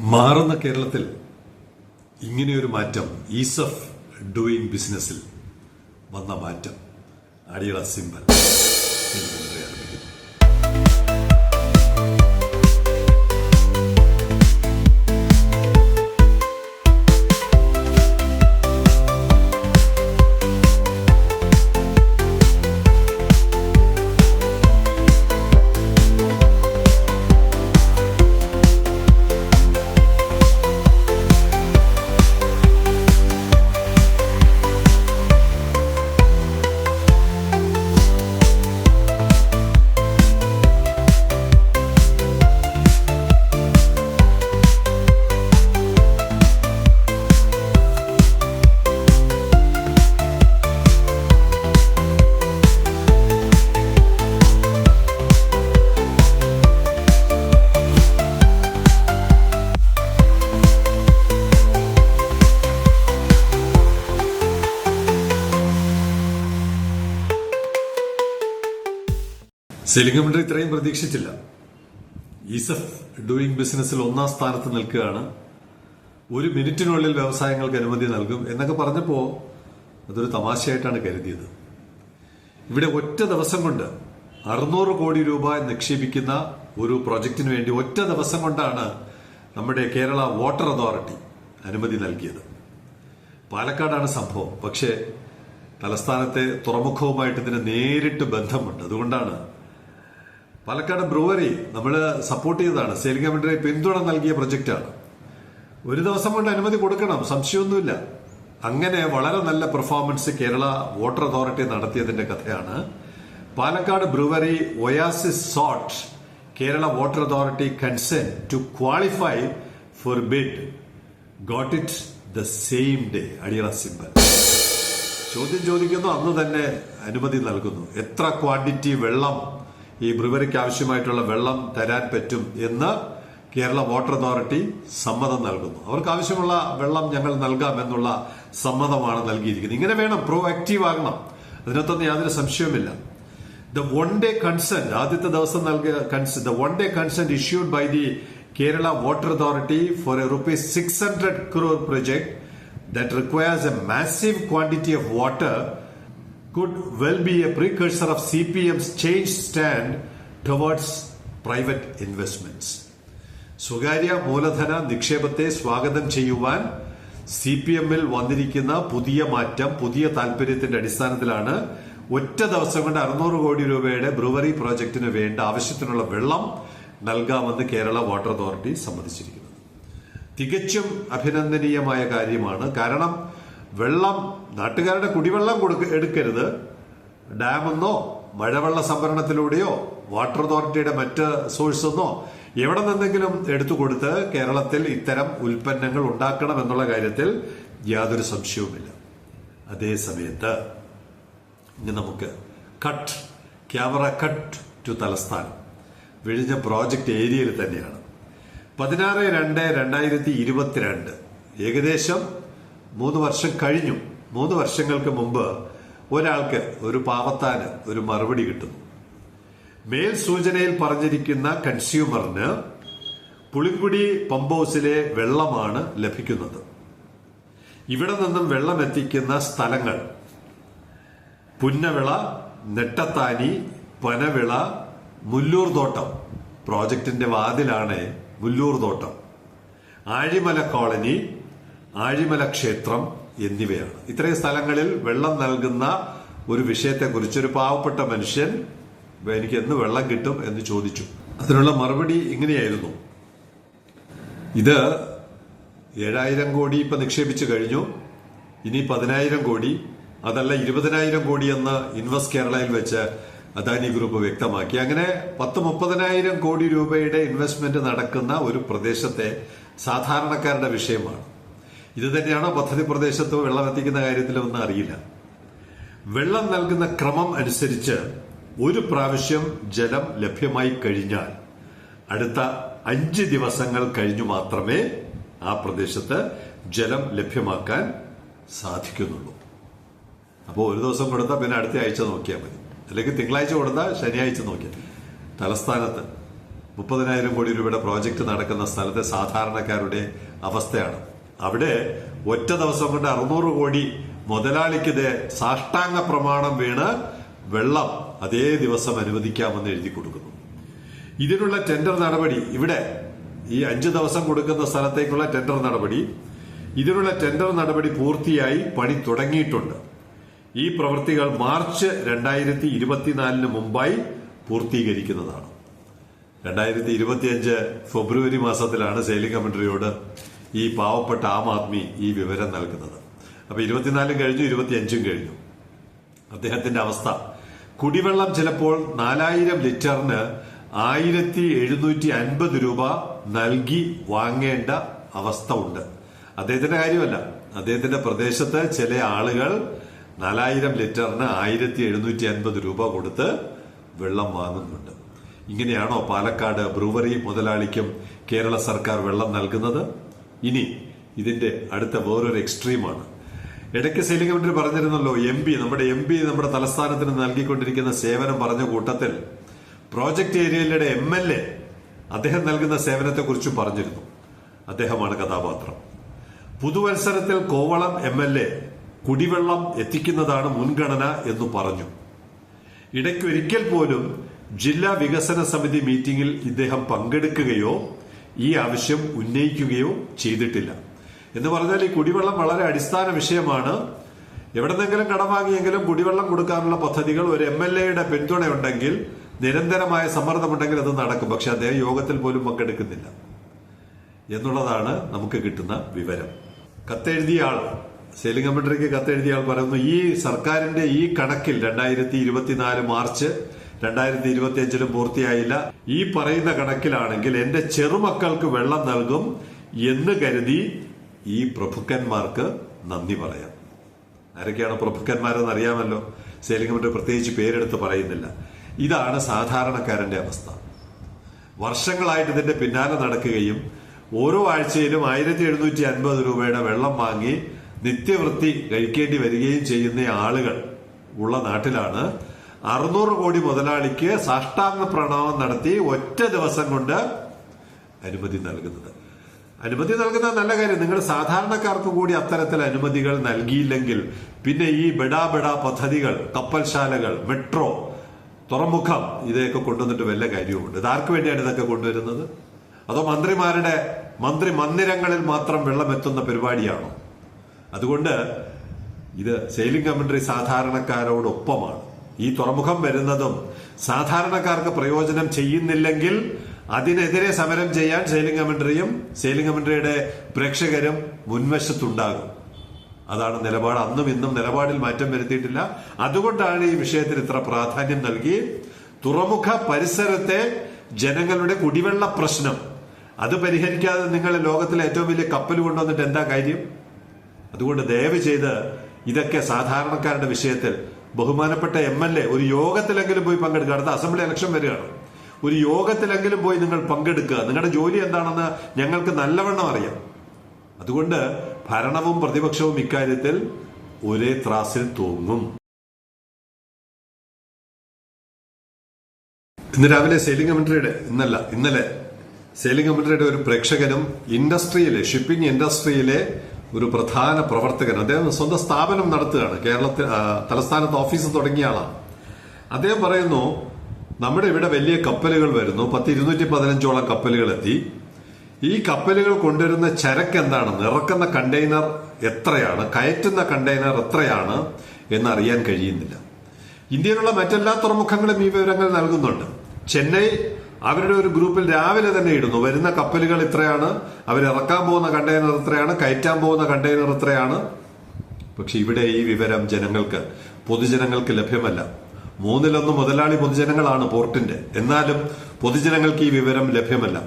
മാറുന്ന കേരളത്തിൽ ഇങ്ങനെയൊരു മാറ്റം ഈസ് ഓഫ് ഡൂയിങ് ബിസിനസ്സിൽ വന്ന മാറ്റം. അടിയള സിമ്പൽ. സെലിംഗമന്ത്രി ഇത്രയും പ്രതീക്ഷിച്ചില്ല. ഈസ് ഓഫ് ഡൂയിങ് ബിസിനസ്സിൽ ഒന്നാം സ്ഥാനത്ത് നിൽക്കുകയാണ്. ഒരു മിനിറ്റിനുള്ളിൽ വ്യവസായങ്ങൾക്ക് അനുമതി നൽകും എന്നൊക്കെ പറഞ്ഞപ്പോൾ അതൊരു തമാശയായിട്ടാണ് കരുതിയത്. ഇവിടെ ഒറ്റ ദിവസം കൊണ്ട് അറുന്നൂറ് കോടി രൂപ നിക്ഷേപിക്കുന്ന ഒരു പ്രൊജക്ടിന് വേണ്ടി ഒറ്റ ദിവസം കൊണ്ടാണ് നമ്മുടെ കേരള വാട്ടർ അതോറിറ്റി അനുമതി നൽകിയത്. പാലക്കാടാണ് സംഭവം. പക്ഷേ തലസ്ഥാനത്തെ തുറമുഖവുമായിട്ട് ഇതിന് നേരിട്ട് ബന്ധമുണ്ട്. അതുകൊണ്ടാണ് പാലക്കാട് ബ്രൂവറി നമ്മൾ സപ്പോർട്ട് ചെയ്തതാണ്. സെയിലിംഗ് കമ്മിറ്റി പിന്തുണ നൽകിയ പ്രൊജക്റ്റാണ് ഒരു ദിവസം കൊണ്ട് അനുമതി കൊടുക്കണം സംശയമൊന്നുമില്ല. അങ്ങനെ വളരെ നല്ല പെർഫോമൻസ് കേരള വാട്ടർ അതോറിറ്റി നടത്തിയതിന്റെ കഥയാണ്. Palakkad brewery oasis sought Kerala water authority consent to qualify for bid got it the same day അടിയറ symbol. ചോദ്യം ചോദിക്കുന്നു അന്ന് തന്നെ അനുമതി നൽകുന്നു. എത്ര ക്വാണ്ടിറ്റി വെള്ളം ഈ ബ്രിവറിക്ക് ആവശ്യമായിട്ടുള്ള വെള്ളം തരാൻ പറ്റും എന്ന് കേരള വാട്ടർ അതോറിറ്റി സമ്മതം നൽകുന്നു. അവർക്ക് ആവശ്യമുള്ള വെള്ളം ഞങ്ങൾ നൽകാം എന്നുള്ള സമ്മതമാണ് നൽകിയിരിക്കുന്നത്. ഇങ്ങനെ വേണം പ്രോ ആക്റ്റീവ് ആകണം. അതിനകത്തൊന്നും യാതൊരു സംശയവുമില്ല. ദ വൺ ഡേ കൺസെന്റ് ആദ്യത്തെ ദിവസം നൽകിയ consent the one day consent issued by the Kerala water authority for a rupees six hundred crore project that requires a massive quantity of water could well be a precursor of CPM's changed stand towards private investments. സ്വകാര്യ മൂലധന നിക്ഷേപത്തെ സ്വാഗതം ചെയ്യുവാൻ C P എമ്മിൽ വന്നിരിക്കുന്ന പുതിയ മാറ്റം പുതിയ താല്പര്യത്തിന്റെ അടിസ്ഥാനത്തിലാണ് ഒറ്റ ദിവസം കൊണ്ട് അറുന്നൂറ് കോടി രൂപയുടെ ബ്രുവറി പ്രോജക്റ്റിന് വേണ്ട ആവശ്യത്തിനുള്ള വെള്ളം നൽകാമെന്ന് കേരള വാട്ടർ അതോറിറ്റി സമ്മതിച്ചിരിക്കുന്നത് തികച്ചും അഭിനന്ദനീയമായ കാര്യമാണ് കാരണം വെള്ളം നാട്ടുകാരുടെ കുടിവെള്ളം കൊടുക്ക എടുക്കരുത്. ഡാമെന്നോ മഴവെള്ള സംഭരണത്തിലൂടെയോ വാട്ടർ അതോറിറ്റിയുടെ മറ്റ് സോഴ്സ് എന്നോ എവിടെ നിന്നെങ്കിലും എടുത്തു കൊടുത്ത് കേരളത്തിൽ ഇത്തരം ഉൽപ്പന്നങ്ങൾ ഉണ്ടാക്കണം എന്നുള്ള കാര്യത്തിൽ യാതൊരു സംശയവുമില്ല. അതേ സമയത്ത് ഇനി നമുക്ക് കട്ട് ക്യാമറ കട്ട് ടു തലസ്ഥാനം. വിഴിഞ്ഞ പ്രോജക്റ്റ് ഏരിയയിൽ തന്നെയാണ്. പതിനാറ് രണ്ട് രണ്ടായിരത്തി ഇരുപത്തിരണ്ട്. ഏകദേശം മൂന്ന് വർഷം കഴിഞ്ഞു. മൂന്ന് വർഷങ്ങൾക്ക് മുമ്പ് ഒരാൾക്ക് ഒരു പാവത്താന് ഒരു മറുപടി കിട്ടുന്നു. മേൽ സൂചനയിൽ പറഞ്ഞിരിക്കുന്ന കൺസ്യൂമറിന് പുളിങ്കുടി പമ്പ് ഹൗസിലെ വെള്ളമാണ് ലഭിക്കുന്നത്. ഇവിടെ നിന്നും വെള്ളം എത്തിക്കുന്ന സ്ഥലങ്ങൾ പുന്നവിള നെട്ടത്താനി പനവിള മുല്ലൂർ തോട്ടം പ്രോജക്റ്റിന്റെ വാതിലാണ് മുല്ലൂർ തോട്ടം ആഴിമല കോളനി ആഴിമല ക്ഷേത്രം എന്നിവയാണ്. ഇത്രയും സ്ഥലങ്ങളിൽ വെള്ളം നൽകുന്ന ഒരു വിഷയത്തെക്കുറിച്ച് ഒരു പാവപ്പെട്ട മനുഷ്യൻ എനിക്ക് എന്ന് വെള്ളം കിട്ടും എന്ന് ചോദിച്ചു. അതിനുള്ള മറുപടി ഇങ്ങനെയായിരുന്നു. ഇത് ഏഴായിരം കോടി ഇപ്പൊ നിക്ഷേപിച്ചു കഴിഞ്ഞു. ഇനി പതിനായിരം കോടി അതല്ല ഇരുപതിനായിരം കോടി എന്ന് ഇൻവെസ്റ്റ് കേരളയിൽ വെച്ച് അദാനി ഗ്രൂപ്പ് വ്യക്തമാക്കി. അങ്ങനെ പത്ത് മുപ്പതിനായിരം കോടി രൂപയുടെ ഇൻവെസ്റ്റ്മെന്റ് നടക്കുന്ന ഒരു പ്രദേശത്തെ സാധാരണക്കാരുടെ വിഷയമാണ്. ഇത് തന്നെയാണോ പദ്ധതി പ്രദേശത്ത് വെള്ളം എത്തിക്കുന്ന കാര്യത്തിലൊന്നും അറിയില്ല. വെള്ളം നൽകുന്ന ക്രമം അനുസരിച്ച് ഒരു പ്രാവശ്യം ജലം ലഭ്യമായി കഴിഞ്ഞാൽ അടുത്ത അഞ്ച് ദിവസങ്ങൾ കഴിഞ്ഞു മാത്രമേ ആ പ്രദേശത്ത് ജലം ലഭ്യമാക്കാൻ സാധിക്കുന്നുള്ളൂ. അപ്പോൾ ഒരു ദിവസം കൊടുത്താൽ പിന്നെ അടുത്ത ആഴ്ച നോക്കിയാൽ മതി. അല്ലെങ്കിൽ തിങ്കളാഴ്ച കൊടുത്താൽ ശനിയാഴ്ച നോക്കിയാൽ തലസ്ഥാനത്ത് മുപ്പതിനായിരം കോടി രൂപയുടെ പ്രോജക്റ്റ് നടക്കുന്ന സ്ഥലത്തെ സാധാരണക്കാരുടെ അവസ്ഥയാണ്. അവിടെ ഒറ്റ ദിവസം കൊണ്ട് അറുന്നൂറ് കോടി മുതലാളിക്കിത് സാഷ്ടാംഗ പ്രമാണം വീണ് വെള്ളം അതേ ദിവസം അനുവദിക്കാമെന്ന് എഴുതി കൊടുക്കുന്നു. ഇതിനുള്ള ടെൻഡർ നടപടി ഇവിടെ ഈ അഞ്ചു ദിവസം കൊടുക്കുന്ന സ്ഥലത്തേക്കുള്ള ടെൻഡർ നടപടി ഇതിനുള്ള ടെൻഡർ നടപടി പൂർത്തിയായി പണി തുടങ്ങിയിട്ടുണ്ട്. ഈ പ്രവൃത്തികൾ മാർച്ച് രണ്ടായിരത്തി ഇരുപത്തിനാലിന് മുമ്പായി പൂർത്തീകരിക്കുന്നതാണ്. രണ്ടായിരത്തി ഇരുപത്തിയഞ്ച് ഫെബ്രുവരി മാസത്തിലാണ് സെയിലിംഗ് കമന്ററിയോട് ഈ പാവപ്പെട്ട ആം ആദ്മി ഈ വിവരം നൽകുന്നത്. അപ്പൊ ഇരുപത്തിനാലും കഴിഞ്ഞു ഇരുപത്തിയഞ്ചും കഴിഞ്ഞു. അദ്ദേഹത്തിന്റെ അവസ്ഥ. കുടിവെള്ളം ചിലപ്പോൾ നാലായിരം ലിറ്ററിന് ആയിരത്തി എഴുന്നൂറ്റി അൻപത് രൂപ നൽകി വാങ്ങേണ്ട അവസ്ഥ ഉണ്ട്. അദ്ദേഹത്തിന്റെ കാര്യമല്ല. അദ്ദേഹത്തിന്റെ പ്രദേശത്ത് ചില ആളുകൾ നാലായിരം ലിറ്ററിന് ആയിരത്തി എഴുന്നൂറ്റി അൻപത് രൂപ കൊടുത്ത് വെള്ളം വാങ്ങുന്നുണ്ട്. ഇങ്ങനെയാണോ പാലക്കാട് ബ്രൂവറി മുതലാളിക്കും കേരള സർക്കാർ വെള്ളം നൽകുന്നത്? ഇനി ഇതിന്റെ അടുത്ത വേറൊരു എക്സ്ട്രീമാണ്. ഇടയ്ക്ക് സൈലിംഗ് പറഞ്ഞിരുന്നല്ലോ എം പി നമ്മുടെ എം പി നമ്മുടെ തലസ്ഥാനത്തിന് നൽകിക്കൊണ്ടിരിക്കുന്ന സേവനം പറഞ്ഞ കൂട്ടത്തിൽ പ്രോജക്ട് ഏരിയയിലെ എം എൽ എ അദ്ദേഹം നൽകുന്ന സേവനത്തെക്കുറിച്ചും പറഞ്ഞിരുന്നു. അദ്ദേഹമാണ് കഥാപാത്രം. പുതുവത്സരത്തിൽ കോവളം എം എൽ എ കുടിവെള്ളം എത്തിക്കുന്നതാണ് മുൻഗണന എന്ന് പറഞ്ഞു. ഇടയ്ക്കൊരിക്കൽ പോലും ജില്ലാ വികസന സമിതി മീറ്റിംഗിൽ ഇദ്ദേഹം പങ്കെടുക്കുകയോ ഈ ആവശ്യം ഉന്നയിക്കുകയോ ചെയ്തിട്ടില്ല. എന്ന് പറഞ്ഞാൽ ഈ കുടിവെള്ളം വളരെ അടിസ്ഥാന വിഷയമാണ്. എവിടെന്നെങ്കിലും കടം വാങ്ങിയെങ്കിലും കുടിവെള്ളം കൊടുക്കാനുള്ള പദ്ധതികൾ ഒരു എം എൽ എയുടെ പിന്തുണയുണ്ടെങ്കിൽ നിരന്തരമായ സമ്മർദ്ദമുണ്ടെങ്കിൽ അത് നടക്കും. പക്ഷെ അദ്ദേഹം യോഗത്തിൽ പോലും പങ്കെടുക്കുന്നില്ല. എന്നുള്ളതാണ് നമുക്ക് കിട്ടുന്ന വിവരം. കത്തെഴുതിയ ആൾ സെയിലിംഗ് കമ്പ്യൂട്ടറിക്ക് കത്തെഴുതിയ ആൾ പറയുന്നു ഈ സർക്കാരിന്റെ ഈ കണക്കിൽ രണ്ടായിരത്തി മാർച്ച് രണ്ടായിരത്തി ഇരുപത്തി അഞ്ചിലും പൂർത്തിയായില്ല. ഈ പറയുന്ന കണക്കിലാണെങ്കിൽ എന്റെ ചെറുമക്കൾക്ക് വെള്ളം നൽകും എന്ന് കരുതി ഈ പ്രഭുക്കന്മാർക്ക് നന്ദി പറയാം. ആരൊക്കെയാണ് പ്രഭുക്കന്മാരെന്ന് അറിയാമല്ലോ? സെയിലിംഗ് കമന്ററി പ്രത്യേകിച്ച് പേരെടുത്ത് പറയുന്നില്ല. ഇതാണ് സാധാരണക്കാരന്റെ അവസ്ഥ. വർഷങ്ങളായിട്ട് ഇതിന്റെ പിന്നാലെ നടക്കുകയും ഓരോ ആഴ്ചയിലും ആയിരത്തി എഴുന്നൂറ്റി അൻപത് രൂപയുടെ വെള്ളം വാങ്ങി നിത്യവൃത്തി കഴിക്കേണ്ടി വരികയും ചെയ്യുന്ന ആളുകൾ ഉള്ള നാട്ടിലാണ് അറുന്നൂറ് കോടി മുതലാളിക്ക് സാഷ്ടാംഗ പ്രണവം നടത്തി ഒറ്റ ദിവസം കൊണ്ട് അനുമതി നൽകുന്നത്. അനുമതി നൽകുന്നത് നല്ല കാര്യം. നിങ്ങൾ സാധാരണക്കാർക്ക് കൂടി അത്തരത്തിൽ അനുമതികൾ നൽകിയില്ലെങ്കിൽ പിന്നെ ഈ ബെഡാ ബെഡാ പദ്ധതികൾ കപ്പൽശാലകൾ മെട്രോ തുറമുഖം ഇതൊക്കെ കൊണ്ടുവന്നിട്ട് വല്ല കാര്യവുമുണ്ട്. ഇതാർക്ക് വേണ്ടിയാണ് ഇതൊക്കെ കൊണ്ടുവരുന്നത്? അതോ മന്ത്രിമാരുടെ മന്ത്രി മന്ദിരങ്ങളിൽ മാത്രം വെള്ളമെത്തുന്ന പരിപാടിയാണോ? അതുകൊണ്ട് ഇത് സെയിലിംഗ് കമന്ററി സാധാരണക്കാരോടൊപ്പമാണ്. ഈ തുറമുഖം വരുന്നതും സാധാരണക്കാർക്ക് പ്രയോജനം ചെയ്യുന്നില്ലെങ്കിൽ അതിനെതിരെ സമരം ചെയ്യാൻ സെയിലിംഗ് കമന്ററിയും സെയിലിംഗ് കമന്ററിയുടെ പ്രേക്ഷകരും മുൻവശത്തുണ്ടാകും. അതാണ് നിലപാട്. അന്നും ഇന്നും നിലപാടിൽ മാറ്റം വരുത്തിയിട്ടില്ല. അതുകൊണ്ടാണ് ഈ വിഷയത്തിന് ഇത്ര പ്രാധാന്യം നൽകി. തുറമുഖ പരിസരത്തെ ജനങ്ങളുടെ കുടിവെള്ള പ്രശ്നം. അത് പരിഹരിക്കാതെ നിങ്ങൾ ലോകത്തിലെ ഏറ്റവും വലിയ കപ്പൽ കൊണ്ടുവന്നിട്ട് എന്താ കാര്യം? അതുകൊണ്ട് ദയവ് ചെയ്ത് ഇതൊക്കെ സാധാരണക്കാരുടെ വിഷയത്തിൽ ബഹുമാനപ്പെട്ട എം എൽ എ ഒരു യോഗത്തിലെങ്കിലും പോയി പങ്കെടുക്കുക. അടുത്ത അസംബ്ലി ഇലക്ഷൻ വരികയാണ്. ഒരു യോഗത്തിലെങ്കിലും പോയി നിങ്ങൾ പങ്കെടുക്കുക. നിങ്ങളുടെ ജോലി എന്താണെന്ന് ഞങ്ങൾക്ക് നല്ലവണ്ണം അറിയാം. അതുകൊണ്ട് ഭരണവും പ്രതിപക്ഷവും ഇക്കാര്യത്തിൽ ഒരേ ത്രാസിൽ തൂങ്ങും. ഇന്ന് രാവിലെ സെയിലിംഗ് കമന്ററിയുടെ ഇന്നല്ല ഇന്നലെ സെയിലിംഗ് കമന്ററിയുടെ ഒരു പ്രേക്ഷകനും ഇൻഡസ്ട്രിയിലെ ഷിപ്പിംഗ് ഇൻഡസ്ട്രിയിലെ ഒരു പ്രധാന പ്രവർത്തകൻ. അദ്ദേഹം സ്വന്തം സ്ഥാപനം നടത്തുകയാണ്. കേരളത്തിൽ തലസ്ഥാനത്ത് ഓഫീസ് തുടങ്ങിയ ആളാണ്. അദ്ദേഹം പറയുന്നു നമ്മുടെ ഇവിടെ വലിയ കപ്പലുകൾ വരുന്നു. പത്ത് ഇരുന്നൂറ്റി പതിനഞ്ചോളം കപ്പലുകൾ എത്തി. ഈ കപ്പലുകൾ കൊണ്ടുവരുന്ന ചരക്ക് എന്താണെന്ന് ഇറക്കുന്ന കണ്ടെയ്നർ എത്രയാണ്? കയറ്റുന്ന കണ്ടെയ്നർ എത്രയാണ്? എന്ന് അറിയാൻ കഴിയുന്നില്ല. ഇന്ത്യയിലുള്ള മറ്റെല്ലാ തുറമുഖങ്ങളും ഈ വിവരങ്ങൾ നൽകുന്നുണ്ട്. ചെന്നൈ അവരുടെ ഒരു ഗ്രൂപ്പിൽ രാവിലെ തന്നെ ഇടുന്നു. വരുന്ന കപ്പലുകൾ ഇത്രയാണ്. അവർ ഇറക്കാൻ പോകുന്ന കണ്ടെയ്നർ ഇത്രയാണ്. കയറ്റാൻ പോകുന്ന കണ്ടെയ്നർ ഇത്രയാണ്. പക്ഷെ ഇവിടെ ഈ വിവരം ജനങ്ങൾക്ക് പൊതുജനങ്ങൾക്ക് ലഭ്യമല്ല. മൂന്നിലൊന്ന് മുതലാളി പൊതുജനങ്ങളാണ് പോർട്ടിന്റെ. എന്നാലും പൊതുജനങ്ങൾക്ക് ഈ വിവരം ലഭ്യമല്ല.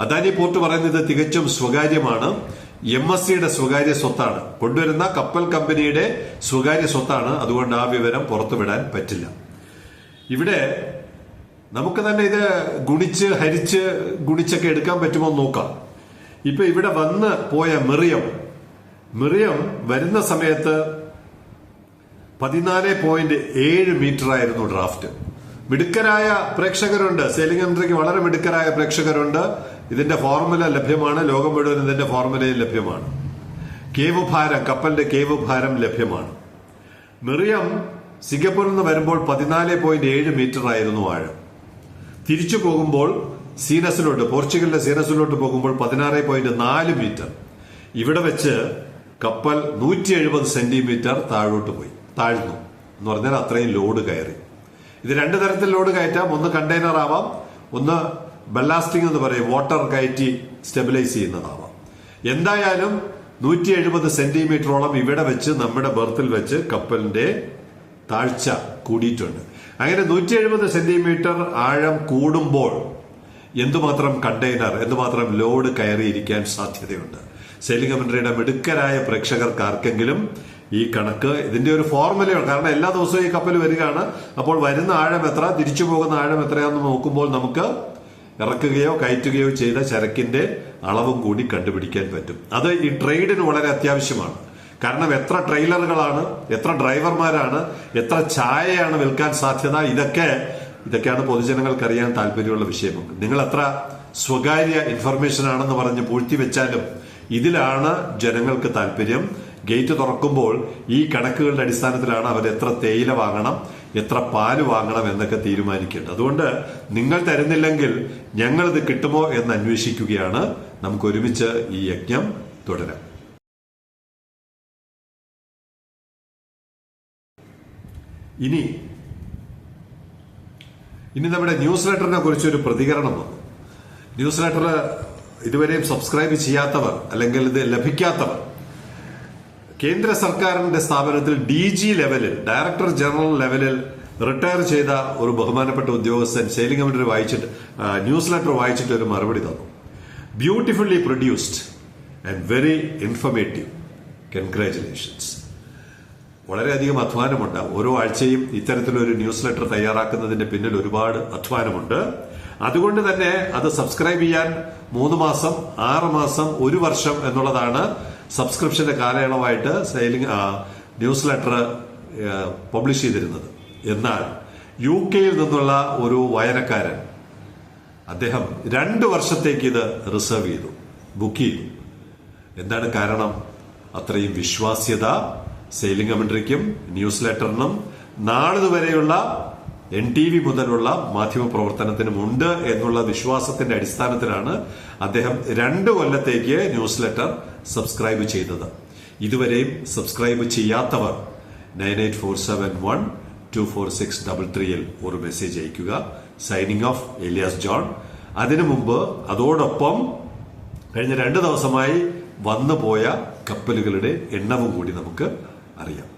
അദാനി പോർട്ട് പറയുന്നത് തികച്ചും സ്വകാര്യമാണ്. എം എസ് സിയുടെ സ്വകാര്യ സ്വത്താണ്. കൊണ്ടുവരുന്ന കപ്പൽ കമ്പനിയുടെ സ്വകാര്യ സ്വത്താണ്. അതുകൊണ്ട് ആ വിവരം പുറത്തുവിടാൻ പറ്റില്ല. ഇവിടെ നമുക്ക് തന്നെ ഇത് ഗുണിച്ച് ഹരിച്ച് ഗുണിച്ചൊക്കെ എടുക്കാൻ പറ്റുമോ നോക്കാം. ഇപ്പൊ ഇവിടെ വന്ന് പോയ മെറിയം മെറിയം വരുന്ന സമയത്ത് പതിനാല് പോയിന്റ് ഏഴ് മീറ്റർ ആയിരുന്നു ഡ്രാഫ്റ്റ്. മിടുക്കരായ പ്രേക്ഷകരുണ്ട്. സെയിലിംഗ് എൻട്രിക്ക് വളരെ മിടുക്കരായ പ്രേക്ഷകരുണ്ട്. ഇതിന്റെ ഫോർമുല ലഭ്യമാണ്. ലോകം മുഴുവൻ ഇതിന്റെ ഫോർമുലയും ലഭ്യമാണ്. കേവ് ഭാരം കപ്പലിന്റെ കേവ് ഭാരം ലഭ്യമാണ്. മെറിയം സിംഗപ്പൂരിൽ നിന്ന് വരുമ്പോൾ പതിനാല് പോയിന്റ് ഏഴ് മീറ്റർ ആയിരുന്നു ആഴം. തിരിച്ചു പോകുമ്പോൾ സീനസിലോട്ട് പോർച്ചുഗലിന്റെ സീനസിലോട്ട് പോകുമ്പോൾ പതിനാറ് പോയിന്റ് നാല് മീറ്റർ. ഇവിടെ വെച്ച് കപ്പൽ നൂറ്റി എഴുപത് സെന്റിമീറ്റർ താഴോട്ട് പോയി താഴ്ന്നു എന്ന് പറഞ്ഞാൽ അത്രയും ലോഡ് കയറി. ഇത് രണ്ട് തരത്തിൽ ലോഡ് കയറ്റാം. ഒന്ന് കണ്ടെയ്നർ ആവാം ഒന്ന് ബല്ലാസ്റ്റിംഗ് എന്ന് പറയും വാട്ടർ കയറ്റി സ്റ്റെബിലൈസ് ചെയ്യുന്നതാവാം. എന്തായാലും നൂറ്റി എഴുപത് സെന്റിമീറ്ററോളം ഇവിടെ വെച്ച് നമ്മുടെ ബർത്തിൽ വെച്ച് കപ്പലിന്റെ താഴ്ച കൂടിയിട്ടുണ്ട്. അങ്ങനെ നൂറ്റി എഴുപത് സെന്റിമീറ്റർ ആഴം കൂടുമ്പോൾ എന്തുമാത്രം കണ്ടെയ്നർ എന്തുമാത്രം ലോഡ് കയറിയിരിക്കാൻ സാധ്യതയുണ്ട്? സെയിലിംഗ് കമന്ററിയുടെ മിടുക്കരായ പ്രേക്ഷകർക്ക് ആർക്കെങ്കിലും ഈ കണക്ക് ഇതിന്റെ ഒരു ഫോർമുലയാണ് കാരണം എല്ലാ ദിവസവും ഈ കപ്പൽ വരികയാണ്. അപ്പോൾ വരുന്ന ആഴം എത്ര തിരിച്ചു പോകുന്ന ആഴം എത്രയാണെന്ന് നോക്കുമ്പോൾ നമുക്ക് ഇറക്കുകയോ കയറ്റുകയോ ചെയ്ത ചരക്കിന്റെ അളവും കൂടി കണ്ടുപിടിക്കാൻ പറ്റും. അത് ഈ ട്രേഡിന് വളരെ അത്യാവശ്യമാണ്. കാരണം എത്ര ട്രെയിലറുകളാണ് എത്ര ഡ്രൈവർമാരാണ് എത്ര ചായയാണ് വിൽക്കാൻ സാധ്യത ഇതൊക്കെ ഇതൊക്കെയാണ് പൊതുജനങ്ങൾക്ക് അറിയാൻ താല്പര്യമുള്ള വിഷയം നിങ്ങൾ എത്ര സ്വകാര്യ ഇൻഫർമേഷൻ ആണെന്ന് പറഞ്ഞ് പൂഴ്ത്തി വെച്ചാലും ഇതിലാണ് ജനങ്ങൾക്ക് താല്പര്യം. ഗേറ്റ് തുറക്കുമ്പോൾ ഈ കണക്കുകളുടെ അടിസ്ഥാനത്തിലാണ് അവർ എത്ര തേയില വാങ്ങണം എത്ര പാൽ വാങ്ങണം എന്നൊക്കെ തീരുമാനിക്കേണ്ടത്. അതുകൊണ്ട് നിങ്ങൾ തരുന്നില്ലെങ്കിൽ ഞങ്ങളിത് കിട്ടുമോ എന്ന് അന്വേഷിക്കുകയാണ്. നമുക്ക് ഒരുമിച്ച് ഈ യജ്ഞം തുടരാം. ഇനി ഇനി നമ്മുടെ ന്യൂസ് ലെറ്ററിനെ കുറിച്ചൊരു പ്രതികരണം വന്നു. ന്യൂസ് ലെറ്റർ ഇതുവരെയും സബ്സ്ക്രൈബ് ചെയ്യാത്തവർ അല്ലെങ്കിൽ ഇത് ലഭിക്കാത്തവർ കേന്ദ്ര സർക്കാരിന്റെ സ്ഥാപനത്തിൽ ഡി ജി ലെവലിൽ ഡയറക്ടർ ജനറൽ ലെവലിൽ റിട്ടയർ ചെയ്ത ഒരു ബഹുമാനപ്പെട്ട ഉദ്യോഗസ്ഥൻ കമ്മിറ്റി വായിച്ചിട്ട് ന്യൂസ് ലെറ്റർ വായിച്ചിട്ട് ഒരു മറുപടി തന്നു. Beautifully produced and very informative congratulations വളരെയധികം അധ്വാനമുണ്ട്. ഓരോ ആഴ്ചയും ഇത്തരത്തിലൊരു ന്യൂസ് ലെറ്റർ തയ്യാറാക്കുന്നതിന്റെ പിന്നിൽ ഒരുപാട് അധ്വാനമുണ്ട്. അതുകൊണ്ട് തന്നെ അത് സബ്സ്ക്രൈബ് ചെയ്യാൻ മൂന്ന് മാസം ആറ് മാസം ഒരു വർഷം എന്നുള്ളതാണ് സബ്സ്ക്രിപ്ഷന്റെ കാലയളവായിട്ട് സെയിലിംഗ് ന്യൂസ് ലെറ്റർ പബ്ലിഷ് ചെയ്തിരുന്നത്. എന്നാൽ യു കെയിൽ നിന്നുള്ള ഒരു വായനക്കാരൻ അദ്ദേഹം രണ്ട് വർഷത്തേക്ക് ഇത് റിസർവ് ചെയ്തു ബുക്ക് ചെയ്തു. എന്താണ് കാരണം? അത്രയും വിശ്വാസ്യത സെയിലിംഗ് കമന്ററിക്കും ന്യൂസ് ലെറ്ററിനും നാളിതുവരെയുള്ള എൻ ടി വി മുതലുള്ള മാധ്യമ പ്രവർത്തനത്തിനും ഉണ്ട് എന്നുള്ള വിശ്വാസത്തിന്റെ അടിസ്ഥാനത്തിലാണ് അദ്ദേഹം രണ്ട് കൊല്ലത്തേക്ക് ന്യൂസ് ലെറ്റർ സബ്സ്ക്രൈബ് ചെയ്തത്. ഇതുവരെയും സബ്സ്ക്രൈബ് ചെയ്യാത്തവർ nine eight four seven one two four six double ത്രീയിൽ ഒരു മെസ്സേജ് അയക്കുക സൈനിങ് ഓഫ് എലിയാസ് ജോൺ. അതിനു മുമ്പ് അതോടൊപ്പം കഴിഞ്ഞ രണ്ട് ദിവസമായി വന്നുപോയ കപ്പലുകളുടെ എണ്ണവും കൂടി നമുക്ക് അറിയാം